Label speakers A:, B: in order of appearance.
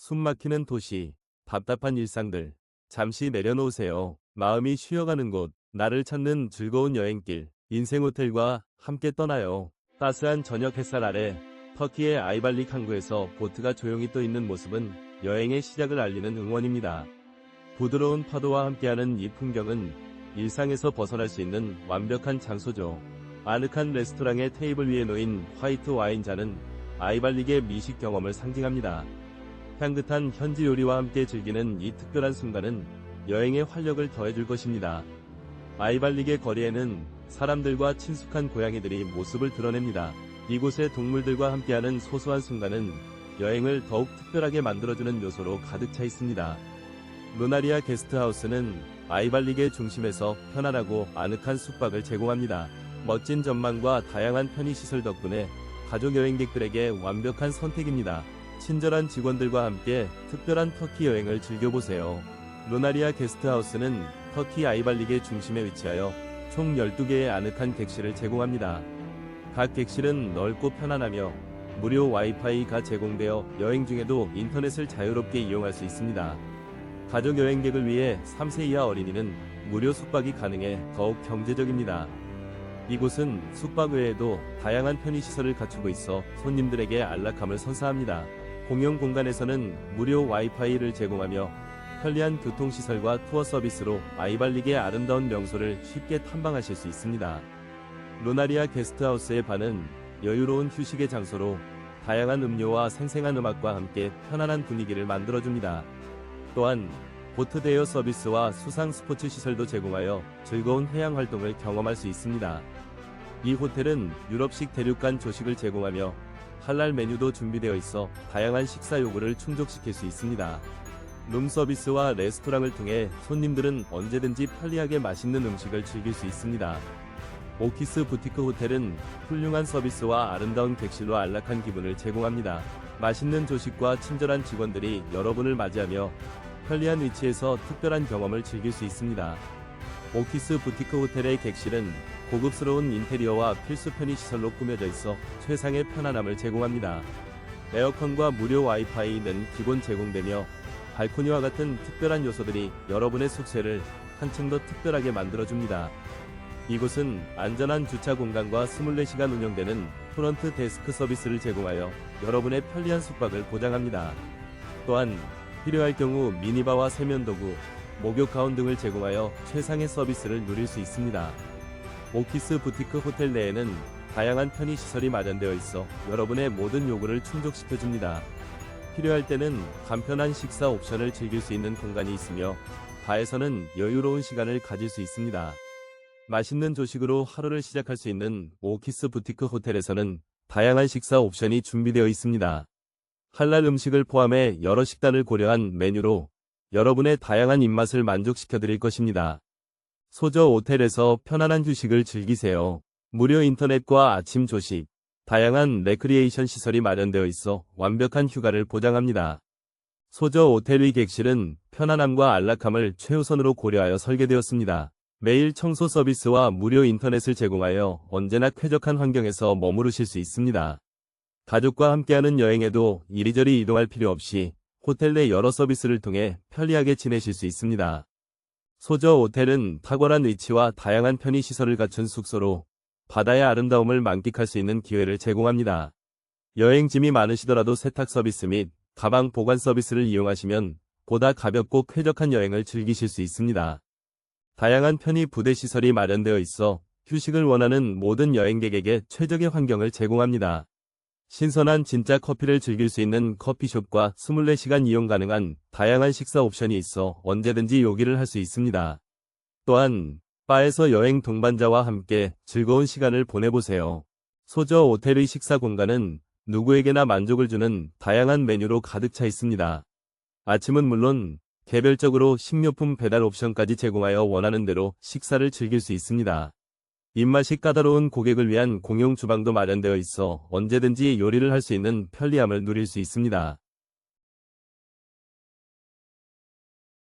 A: 숨막히는 도시, 답답한 일상들, 잠시 내려놓으세요. 마음이 쉬어가는 곳, 나를 찾는 즐거운 여행길, 인생 호텔과 함께 떠나요. 따스한 저녁 햇살 아래 터키의 아이발리 항구에서 보트가 조용히 떠 있는 모습은 여행의 시작을 알리는 응원입니다. 부드러운 파도와 함께하는 이 풍경은 일상에서 벗어날 수 있는 완벽한 장소죠. 아늑한 레스토랑의 테이블 위에 놓인 화이트 와인 잔은 아이발릭의 미식 경험을 상징합니다. 향긋한 현지 요리와 함께 즐기는 이 특별한 순간은 여행의 활력을 더해줄 것입니다. 아이발릭의 거리에는 사람들과 친숙한 고양이들이 모습을 드러냅니다. 이곳의 동물들과 함께하는 소소한 순간은 여행을 더욱 특별하게 만들어주는 요소로 가득 차 있습니다. 루나리아 게스트하우스는 아이발릭의 중심에서 편안하고 아늑한 숙박을 제공합니다. 멋진 전망과 다양한 편의시설 덕분에 가족 여행객들에게 완벽한 선택입니다. 친절한 직원들과 함께 특별한 터키 여행을 즐겨보세요. 루나리아 게스트하우스는 터키 아이발릭의 중심에 위치하여 총 12개의 아늑한 객실을 제공합니다. 각 객실은 넓고 편안하며 무료 와이파이가 제공되어 여행 중에도 인터넷을 자유롭게 이용할 수 있습니다. 가족 여행객을 위해 3세 이하 어린이는 무료 숙박이 가능해 더욱 경제적입니다. 이곳은 숙박 외에도 다양한 편의시설을 갖추고 있어 손님들에게 안락함을 선사합니다. 공용 공간에서는 무료 와이파이를 제공하며 편리한 교통시설과 투어 서비스로 아이발릭의 아름다운 명소를 쉽게 탐방하실 수 있습니다. 루나리아 게스트하우스의 반은 여유로운 휴식의 장소로 다양한 음료와 생생한 음악과 함께 편안한 분위기를 만들어줍니다. 또한 보트 대여 서비스와 수상 스포츠 시설도 제공하여 즐거운 해양 활동을 경험할 수 있습니다. 이 호텔은 유럽식 대륙간 조식을 제공하며 할랄 메뉴도 준비되어 있어 다양한 식사 요구를 충족시킬 수 있습니다. 룸 서비스와 레스토랑을 통해 손님들은 언제든지 편리하게 맛있는 음식을 즐길 수 있습니다. 오키스 부티크 호텔은 훌륭한 서비스와 아름다운 객실로 안락한 기분을 제공합니다. 맛있는 조식과 친절한 직원들이 여러분을 맞이하며 편리한 위치에서 특별한 경험을 즐길 수 있습니다. 오키스 부티크 호텔의 객실은 고급스러운 인테리어와 필수 편의 시설로 꾸며져 있어 최상의 편안함을 제공합니다. 에어컨과 무료 와이파이는 기본 제공되며 발코니와 같은 특별한 요소들이 여러분의 숙소를 한층 더 특별하게 만들어줍니다. 이곳은 안전한 주차 공간과 24시간 운영되는 프런트 데스크 서비스를 제공하여 여러분의 편리한 숙박을 보장합니다. 또한 필요할 경우 미니바와 세면도구, 목욕 가운 등을 제공하여 최상의 서비스를 누릴 수 있습니다. 오키스 부티크 호텔 내에는 다양한 편의 시설이 마련되어 있어 여러분의 모든 요구를 충족시켜 줍니다. 필요할 때는 간편한 식사 옵션을 즐길 수 있는 공간이 있으며 바에서는 여유로운 시간을 가질 수 있습니다. 맛있는 조식으로 하루를 시작할 수 있는 오키스 부티크 호텔에서는 다양한 식사 옵션이 준비되어 있습니다. 할랄 음식을 포함해 여러 식단을 고려한 메뉴로 여러분의 다양한 입맛을 만족시켜 드릴 것입니다. 소저 호텔에서 편안한 휴식을 즐기세요. 무료 인터넷과 아침 조식, 다양한 레크리에이션 시설이 마련되어 있어 완벽한 휴가를 보장합니다. 소저 호텔의 객실은 편안함과 안락함을 최우선으로 고려하여 설계되었습니다. 매일 청소 서비스와 무료 인터넷을 제공하여 언제나 쾌적한 환경에서 머무르실 수 있습니다. 가족과 함께하는 여행에도 이리저리 이동할 필요 없이 호텔 내 여러 서비스를 통해 편리하게 지내실 수 있습니다. 소저 호텔은 탁월한 위치와 다양한 편의시설을 갖춘 숙소로 바다의 아름다움을 만끽할 수 있는 기회를 제공합니다. 여행 짐이 많으시더라도 세탁 서비스 및 가방 보관 서비스를 이용하시면 보다 가볍고 쾌적한 여행을 즐기실 수 있습니다. 다양한 편의 부대 시설이 마련되어 있어 휴식을 원하는 모든 여행객에게 최적의 환경을 제공합니다. 신선한 진짜 커피를 즐길 수 있는 커피숍과 24시간 이용 가능한 다양한 식사 옵션이 있어 언제든지 요기를 할 수 있습니다. 또한 바에서 여행 동반자와 함께 즐거운 시간을 보내보세요. 소저 호텔의 식사 공간은 누구에게나 만족을 주는 다양한 메뉴로 가득 차 있습니다. 아침은 물론 개별적으로 식료품 배달 옵션까지 제공하여 원하는 대로 식사를 즐길 수 있습니다. 입맛이 까다로운 고객을 위한 공용 주방도 마련되어 있어 언제든지 요리를 할 수 있는 편리함을 누릴 수 있습니다.